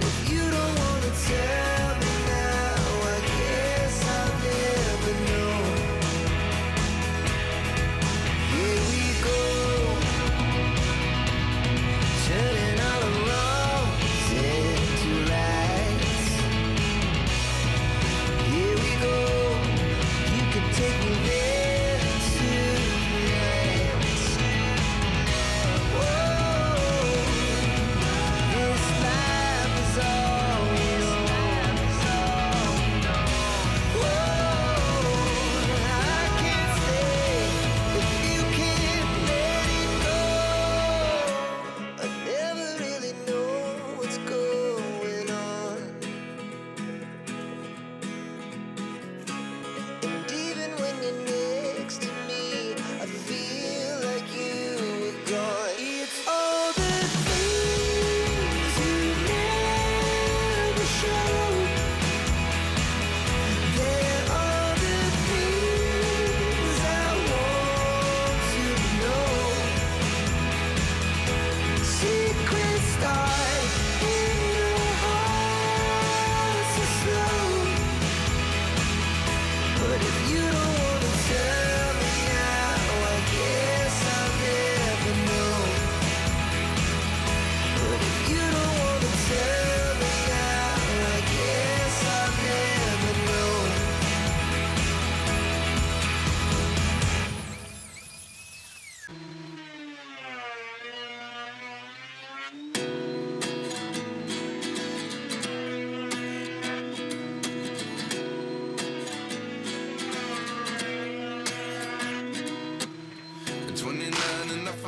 But if you don't wanna tell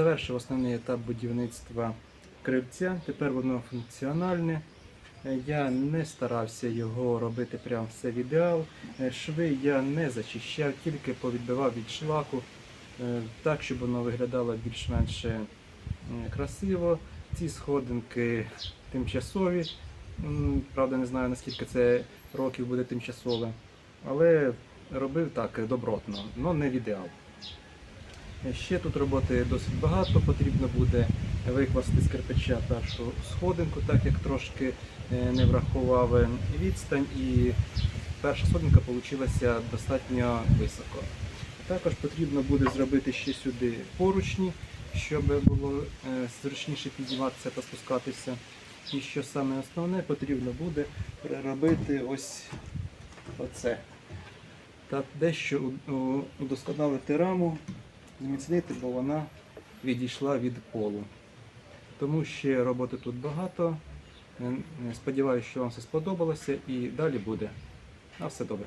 Завершив основний етап будівництва крильця. Тепер воно функціональне. Е, Я не старався його робити прям все в ідеал. Е, Шви я не зачищав, тільки повідбивав від шлаку, е, так, щоб воно виглядало більш-менш красиво. Ці сходинки тимчасові. Правда, не знаю наскільки це років буде тимчасове. Але робив так добротно, але не в ідеал. Ще тут роботи досить багато. Потрібно буде викласти з кирпича першу сходинку, так як трошки е, не врахував відстань, і перша сходинка вийшла достатньо високо. Також потрібно буде зробити ще сюди поручні, щоб було е, зручніше підніматися та спускатися. І що саме основне, потрібно буде переробити ось оце. Та дещо удосконалити раму, зміцнити, бо вона відійшла від полу. Тому ще роботи тут багато. Сподіваюся, що вам все сподобалося і далі буде. На все добре.